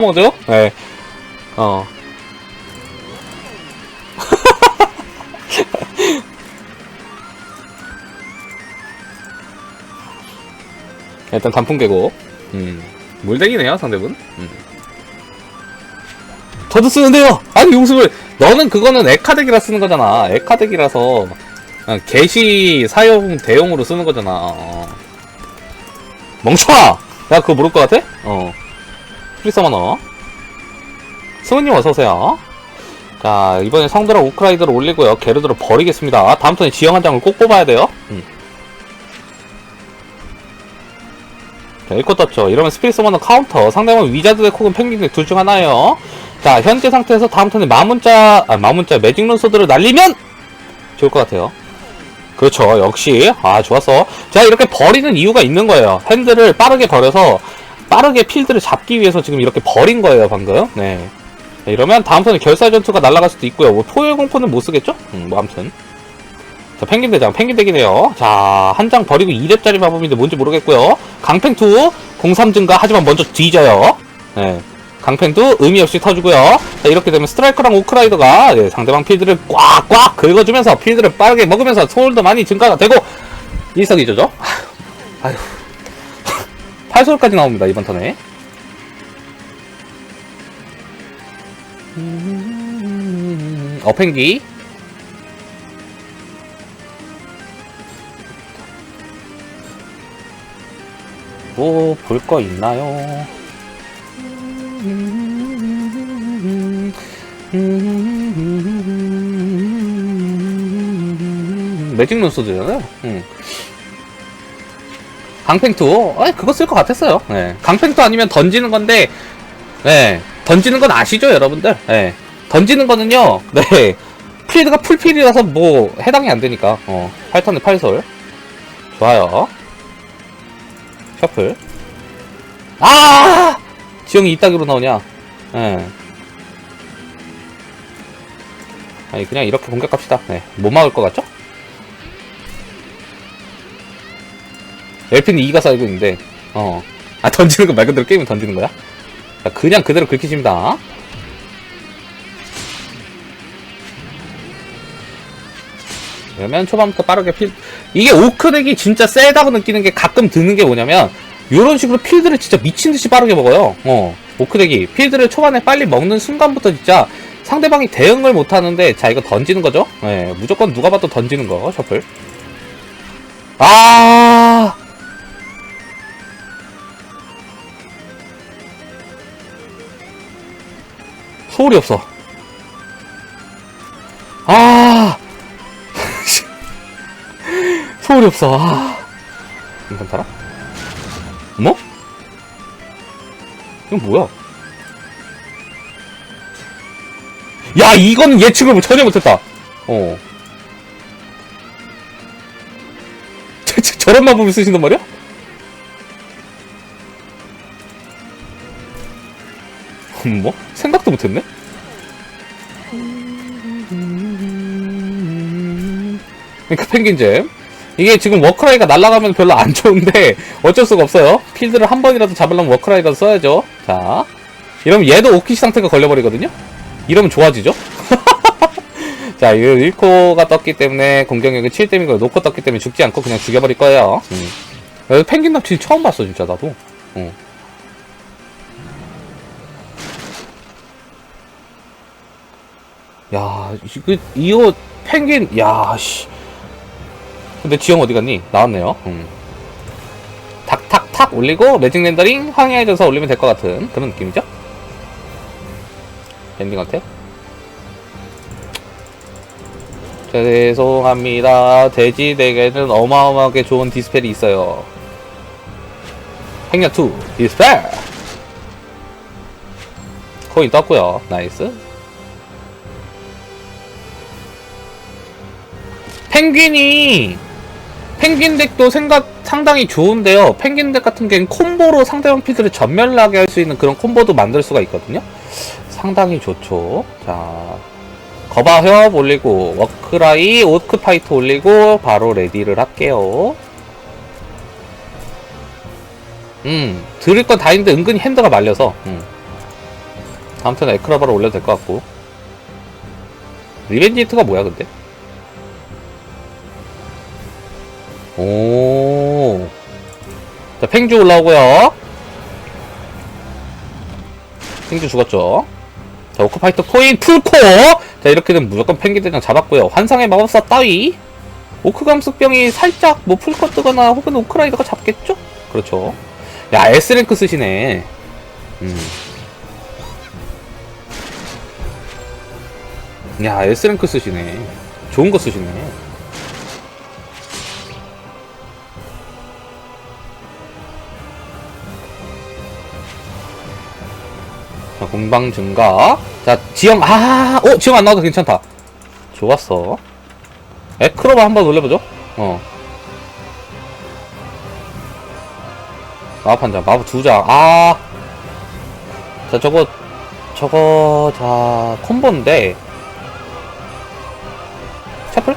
뭐죠? 네. 어. 일단 단풍 깨고. 음. 물대기네요, 상대분. 음. 저도 쓰는데요! 아니, 용습을, 너는 그거는 에카덱이라 쓰는 거잖아. 에카덱이라서, 그냥 게시 사용 대용으로 쓰는 거잖아. 어. 멍청아! 야, 그거 모를 것 같아? 어. 프리서머너. 승우님 어서오세요. 자, 이번에 성드라 우크라이드를 올리고요. 게르드를 버리겠습니다. 다음 턴에 지형 한 장을 꼭 뽑아야 돼요. 음. 자, 1코 떴죠. 이러면 스피릿 서머너 카운터. 상대방은 위자드 덱 혹은 펭귄 덱 둘 중 하나예요. 자, 현재 상태에서 다음 턴에 마문자, 아, 마문자 매직 룬 소드를 날리면 좋을 것 같아요. 그렇죠. 역시. 아, 좋았어. 자, 이렇게 버리는 이유가 있는 거예요. 핸들을 빠르게 버려서 빠르게 필드를 잡기 위해서 지금 이렇게 버린 거예요, 방금. 네. 자, 이러면 다음 턴에 결사 전투가 날아갈 수도 있고요. 뭐 포효 공포는 못 쓰겠죠? 음, 뭐 아무튼. 자, 펭귄 대장, 펭귄 덱이네요. 자, 한 장 버리고 2렙짜리 마법인데 뭔지 모르겠고요. 강팽투, 03 증가, 하지만 먼저 뒤져요. 네. 강팽도 의미 없이 터주고요. 자, 이렇게 되면 스트라이커랑 오크라이더가 예, 상대방 필드를 꽉꽉 긁어주면서 필드를 빠르게 먹으면서 소울도 많이 증가가 되고 일석이조죠. 아휴. 8솔까지 나옵니다, 이번 턴에. 어팽기. 뭐, 볼 거 있나요? 매직 론소드잖아요. 음. 강팽투, 아 그거 쓸 것 같았어요. 네. 강팽투 아니면 던지는 건데, 네. 던지는 건 아시죠, 여러분들? 네. 던지는 거는요, 네. 필드가 풀필이라서 뭐, 해당이 안 되니까. 어, 8턴에 8솔. 좋아요. 셔플. 아! 지형이 이따기로 나오냐? 예. 아니, 그냥 이렇게 공격합시다. 네. 못 막을 것 같죠? 엘핀이 2가 쌓이고 있는데, 어. 아, 던지는 거 말 그대로 게임을 던지는 거야? 자, 그냥 그대로 긁히십니다. 그러면 초반부터 빠르게 필, 이게 오크덱이 진짜 세다고 느끼는 게 가끔 드는 게 뭐냐면, 이런 식으로 필드를 진짜 미친 듯이 빠르게 먹어요. 어, 오크덱이. 필드를 초반에 빨리 먹는 순간부터 진짜 상대방이 대응을 못 하는데, 자, 이거 던지는 거죠? 예, 무조건 누가 봐도 던지는 거, 셔플. 아, 소울이 없어. 아, 소울이 없어. 아, 괜찮더라? 어머? 이건 뭐야? 야, 이건 예측을 전혀 못했다. 어. 저런 마법을 쓰신단 말이야? 뭐? 생각도 못했네? 그러니까 펭귄잼. 이게 지금 워크라이가 날아가면 별로 안 좋은데 어쩔 수가 없어요. 필드를 한 번이라도 잡으려면 워크라이가 써야죠. 자, 이러면 얘도 오키시 상태가 걸려버리거든요. 이러면 좋아지죠. 자, 이거 1코가 떴기 때문에 공격력이 7댐이고 놓고 떴기 때문에 죽지 않고 그냥 죽여버릴 거예요. 음. 그래서 펭귄 납치 처음 봤어 진짜 나도. 어. 야, 이거 이거 펭귄 야 씨. 근데 지형 어디 갔니? 나왔네요. 음. 탁탁탁 올리고 매직 렌더링 전사 올리면 될 것 같은 그런 느낌이죠? 엔딩 어택? 죄송합니다. 돼지에게는 어마어마하게 좋은 디스펠이 있어요. 행렬2 디스펠! 코인 떴고요 나이스. 펭귄이 펭귄 덱도 생각 상당히 좋은데요. 펭귄 덱 같은 경우는 콤보로 상대방 필드를 전멸나게 할 수 있는 그런 콤보도 만들 수가 있거든요. 상당히 좋죠. 자, 거바 협 올리고 워크라이 오크 파이트 올리고 바로 레디를 할게요. 음, 들을 건 다 있는데 은근히 핸드가 말려서. 음. 턴에 에크라바를 올려도 될 것 같고 리벤지 히트가 뭐야 근데? 오. 자, 팽주 올라오고요. 팽주 죽었죠. 자, 오크파이터 코인 풀코! 자, 이렇게 되면 무조건 펭귄 대장 잡았고요. 환상의 마법사 따위. 오크 감수병이 살짝 뭐 풀코 뜨거나 혹은 오크라이더가 잡겠죠? 그렇죠. 야, S랭크 쓰시네. 음. 야, S랭크 쓰시네. 좋은 거 쓰시네. 자, 공방 증가. 자, 지형, 아, 어, 지형 안 나와도 괜찮다. 좋았어. 에크로바 한번 올려보죠. 어. 마법 한 장, 마법 두 장. 아. 자, 저거, 저거, 자, 콤보인데. 샤플?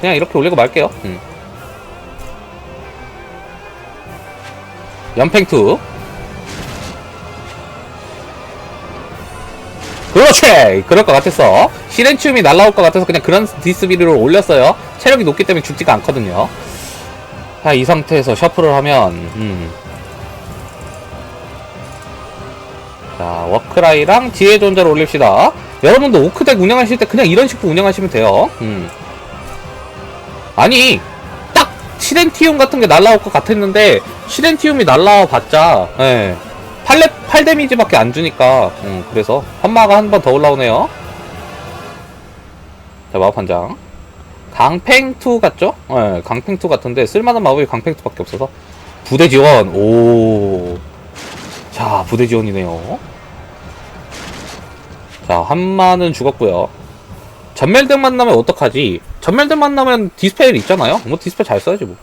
그냥 이렇게 올리고 말게요. 음. 연팽투 그렇지! 그럴 것 같았어. 시렌치움이 날라올 것 같아서 그냥 그런 디스비리를 올렸어요. 체력이 높기 때문에 죽지가 않거든요. 자, 이 상태에서 셔플을 하면, 음. 자, 워크라이랑 지혜 존재를 올립시다. 여러분도 오크덱 운영하실 때 그냥 이런 식으로 운영하시면 돼요. 음. 아니, 딱 시렌티움 같은 게 날라올 것 같았는데, 시렌티움이 날라와 봤자, 예. 8, 8 데미지밖에 안 주니까, 음, 그래서, 한마가 한 번 더 올라오네요. 자, 마법 한 장. 강팽2 같죠? 예, 강팽2 같은데, 쓸만한 마법이 강팽2밖에 없어서. 부대 지원, 오. 자, 부대 지원이네요. 자, 한마는 죽었고요 전멸덱 만나면 어떡하지? 전멸덱 만나면 디스펠 있잖아요? 뭐 디스펠 잘 써야지 뭐.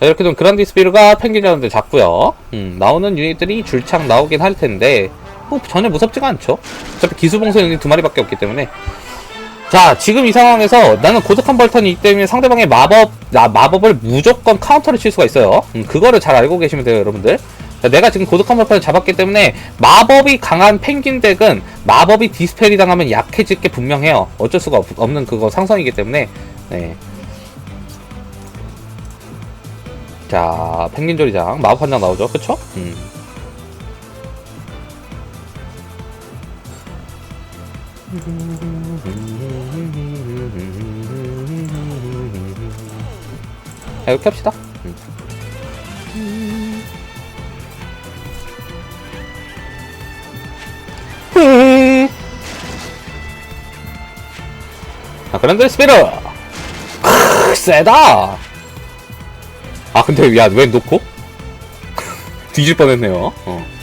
자, 이렇게 되면 그란 디스펠가 펭귄이라는데 잡고요 음, 나오는 유닛들이 줄창 나오긴 할 텐데, 뭐 전혀 무섭지가 않죠. 어차피 기수봉선 유닛 두 마리밖에 없기 때문에. 자, 지금 이 상황에서 나는 고독한 벌턴이 있기 때문에 상대방의 마법, 나, 마법을 무조건 카운터를 칠 수가 있어요. 음, 그거를 잘 알고 계시면 돼요, 여러분들. 자, 내가 지금 고독한 벌판을 잡았기 때문에 마법이 강한 펭귄 덱은 마법이 디스펠이 당하면 약해질 게 분명해요. 어쩔 수가 없, 없는 그거 상성이기 때문에 네. 자, 펭귄 조리장 마법 한 장 나오죠, 그쵸? 음. 자, 이렇게 합시다. 그런데 스피드! 크, 세다! 아, 근데, 야, 왜 놓고? 뒤질 뻔했네요. 어.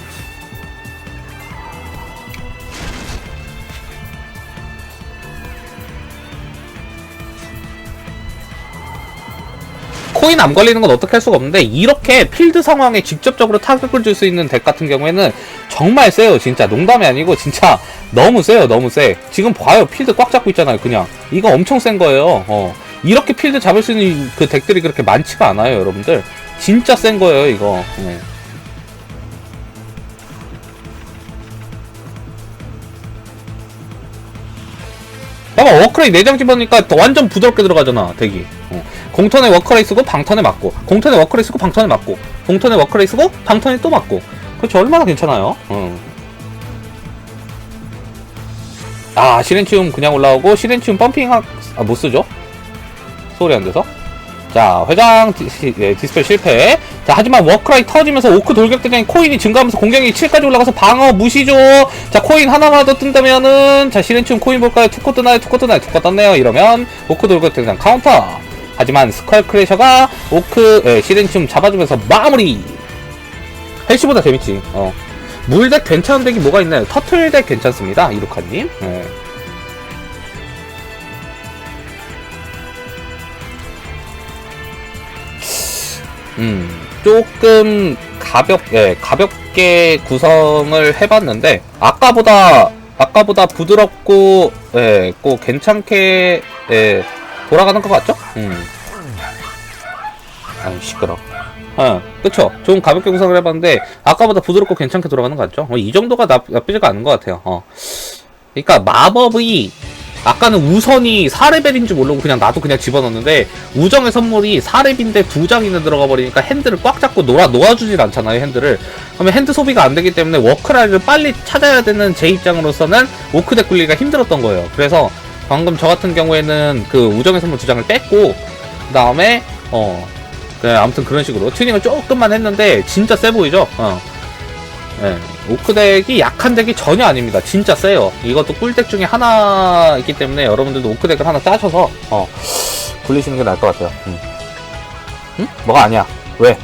코인 안 걸리는 건 어떻게 할 수가 없는데 이렇게 필드 상황에 직접적으로 타격을 줄 수 있는 덱 같은 경우에는 정말 세요 진짜. 농담이 아니고 진짜 너무 세요 너무 세. 지금 봐요. 필드 꽉 잡고 있잖아요 그냥. 이거 엄청 센 거예요. 어. 이렇게 필드 잡을 수 있는 그 덱들이 그렇게 많지가 않아요 여러분들. 진짜 센 거예요 이거. 네. 봐봐 워크레이 4장 집어넣으니까 더 완전 부드럽게 들어가잖아 덱이. 어. 공턴에 워크레이 쓰고 방턴에 맞고 공턴에 워크레이 쓰고 방턴에 맞고 공턴에 워크레이 쓰고 방턴에 또 맞고. 그렇죠 얼마나 괜찮아요? 어. 아 시렌치움 그냥 올라오고 시렌치움 펌핑 하... 아 못쓰죠? 소리 안 돼서? 자 회장 예, 디스펠 실패. 자 하지만 워크라이 터지면서 오크 돌격대장이 코인이 증가하면서 공격이 7까지 올라가서 방어 무시죠. 자 코인 하나만 더 뜬다면은 자 시렌치움 코인 볼까요? 투코 뜨나요? 투코 뜨나요? 투코 떴네요. 이러면 오크 돌격대장 카운터 하지만 스컬 크래셔가 오크 예, 시렌치움 잡아주면서 마무리! 헬시보다 재밌지. 어. 물덱 괜찮은 덱이 뭐가 있나요? 터틀덱 괜찮습니다 이루카님. 예. 음, 조금 가볍, 예, 가볍게 구성을 해봤는데, 아까보다, 아까보다 부드럽고, 예, 꼭 괜찮게, 예, 돌아가는 것 같죠? 음. 아유, 시끄러. 어, 그쵸. 좀 가볍게 구성을 해봤는데, 아까보다 부드럽고 괜찮게 돌아가는 것 같죠? 어, 이 정도가 나, 나쁘지가 않은 것 같아요. 어. 그러니까 마법이, 아까는 우선이 4레벨인 줄 모르고 그냥 나도 그냥 집어넣는데, 우정의 선물이 4렙인데 두 장이나 들어가 버리니까 핸들을 꽉 잡고 놀아, 놓아주질 않잖아요, 핸들을. 그러면 핸드 소비가 안 되기 때문에 워크라를 빨리 찾아야 되는 제 입장으로서는 오크덱 굴리기가 힘들었던 거예요. 그래서 방금 저 같은 경우에는 그 우정의 선물 두 장을 뺐고, 그 다음에, 어, 네, 아무튼 그런 식으로 튜닝을 조금만 했는데 진짜 세 보이죠? 어. 네, 오크덱이 약한 덱이 전혀 아닙니다. 진짜 세요. 이것도 꿀덱 중에 하나이기 때문에 여러분들도 오크덱을 하나 짜셔서 어, 굴리시는 게 나을 것 같아요. 음. 응? 뭐가 아니야? 왜?